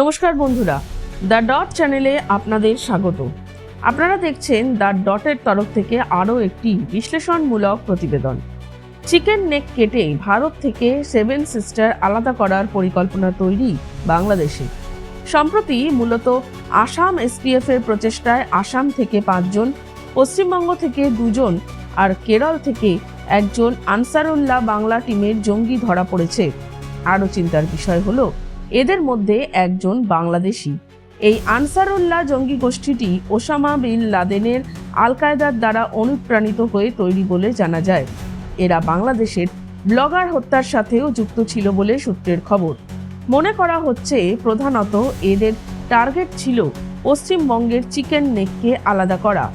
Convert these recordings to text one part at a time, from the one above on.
নমস্কার বন্ধুরা, the dot চ্যানেলে আপনাদের স্বাগত। আপনারা দেখছেন দ্য ডটের তরফ থেকে আরও একটি বিশ্লেষণমূলক প্রতিবেদন। চিকেন নেক কেটে ভারত থেকে সেভেন সিস্টার আলাদা করার পরিকল্পনা তৈরি বাংলাদেশে। সম্প্রতি মূলত আসাম এসপিএফ এর প্রচেষ্টায় আসাম থেকে পাঁচজন, পশ্চিমবঙ্গ থেকে দুজন আর কেরল থেকে একজন আনসারুল্লাহ বাংলা টিমের জঙ্গি ধরা পড়েছে। আরও চিন্তার বিষয় হলো এদের মধ্যে একজন বাংলাদেশি। এই আনসারুল্লাহ জঙ্গি গোষ্ঠীটি ওসামা বিন লাদেনের আল কায়দার দ্বারা অনুপ্রাণিত হয়ে তৈরি বলে জানা যায়। এরা বাংলাদেশের ব্লগার হত্যার সাথেও যুক্ত ছিল বলে সূত্রের খবর। মনে করা হচ্ছে প্রধানত এদের টার্গেট ছিল পশ্চিমবঙ্গের চিকেন নেককে আলাদা করা।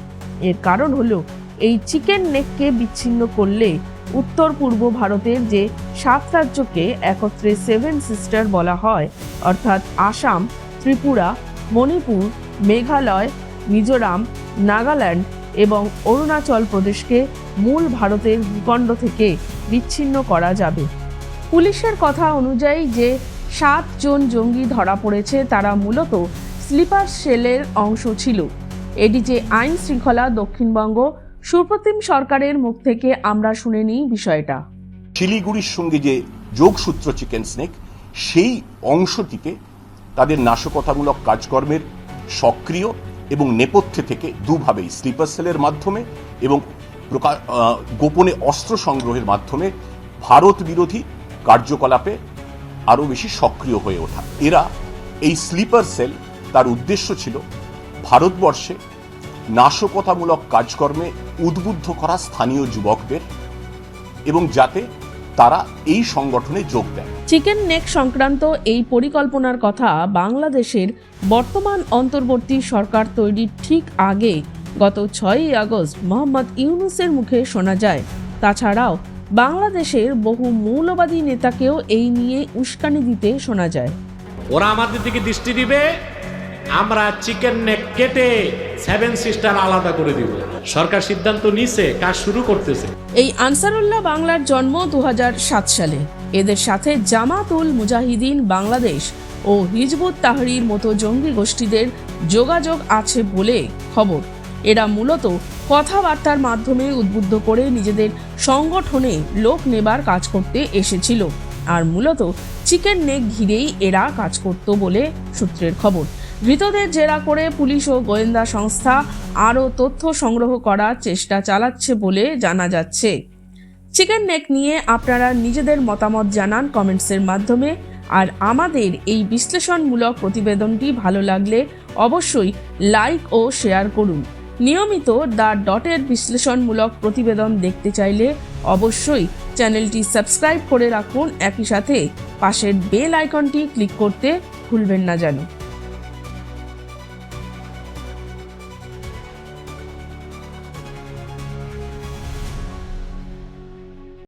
এর কারণ হলো, এই চিকেন নেককে বিচ্ছিন্ন করলে উত্তর পূর্ব ভারতের যে সাত রাজ্যকে একত্রে সেভেন সিস্টার বলা হয়, অর্থাৎ আসাম, ত্রিপুরা, মণিপুর, মেঘালয়, মিজোরাম, নাগাল্যান্ড এবং অরুণাচল প্রদেশকে মূল ভারতের ভূখণ্ড থেকে বিচ্ছিন্ন করা যাবে। পুলিশের কথা অনুযায়ী যে সাতজন জঙ্গি ধরা পড়েছে, তারা মূলত স্লিপার সেলের অংশ ছিল। এটি যে আইন শৃঙ্খলা দক্ষিণবঙ্গ সুপ্রতিম সরকারের মুখ থেকে আমরা শুনে নিই বিষয়টা। শিলিগুড়ির সঙ্গে যে যোগসূত্র চিকেন স্নেক, সেই অংশটিকে তাদের নাশকতামূলক কাজকর্মের সক্রিয় এবং নেপথ্যে থেকে দুভাবেই স্লিপার সেলের মাধ্যমে এবং গোপনে অস্ত্র সংগ্রহের মাধ্যমে ভারত বিরোধী কার্যকলাপে আরও বেশি সক্রিয় হয়ে ওঠা। এরা এই স্লিপার সেল তার উদ্দেশ্য ছিল ভারতবর্ষে নাশকতামূলক কাজকর্মে উদ্বুদ্ধ করা স্থানীয় যুবকদের এবং যাতে তারা এই সংগঠনে যোগ দেয় চিকেন নেক সংক্রান্ত এই পরিকল্পনার কথা বাংলাদেশের বর্তমান অন্তর্বর্তী সরকার তৈরির ঠিক আগে গত ছয়ই আগস্ট মোহাম্মদ ইউনুসের মুখে শোনা যায়। তাছাড়াও বাংলাদেশের বহু মৌলবাদী নেতাকেও এই নিয়ে উস্কানি দিতে শোনা যায়। ওরা আমাদের দিকে দৃষ্টি দিবে আমরা চিকেন নেক কেটে সেভেন সিস্টার আলাদা করে দিব। সরকার সিদ্ধান্ত নিছে কাজ শুরু করতেছে। এই আনসারুল্লাহ বাংলার জন্ম দু হাজার সাত সালে। এদের সাথে জামাতুল মুজাহিদিন বাংলাদেশ ও হিজবুত তাহরির মতো জঙ্গি গোষ্ঠীদের যোগাযোগ আছে বলে খবর। এরা মূলত কথাবার্তার মাধ্যমে উদ্বুদ্ধ করে নিজেদের সংগঠনে লোক নেবার কাজ করতে এসেছিল। আর মূলত চিকেন নেক ঘিরেই এরা কাজ করত বলে সূত্রের খবর। ধৃতদের জেরা করে পুলিশ ও গোয়েন্দা সংস্থা আরও তথ্য সংগ্রহ করার চেষ্টা চালাচ্ছে বলে জানা যাচ্ছে। চিকেন নেক নিয়ে আপনারা নিজেদের মতামত জানান কমেন্টসের মাধ্যমে। আর আমাদের এই বিশ্লেষণমূলক প্রতিবেদনটি ভালো লাগলে অবশ্যই লাইক ও শেয়ার করুন। নিয়মিত দ্য ডটের বিশ্লেষণমূলক প্রতিবেদন দেখতে চাইলে অবশ্যই চ্যানেলটি সাবস্ক্রাইব করে রাখুন। একই সাথে পাশের বেল আইকনটি ক্লিক করতে ভুলবেন না যেন।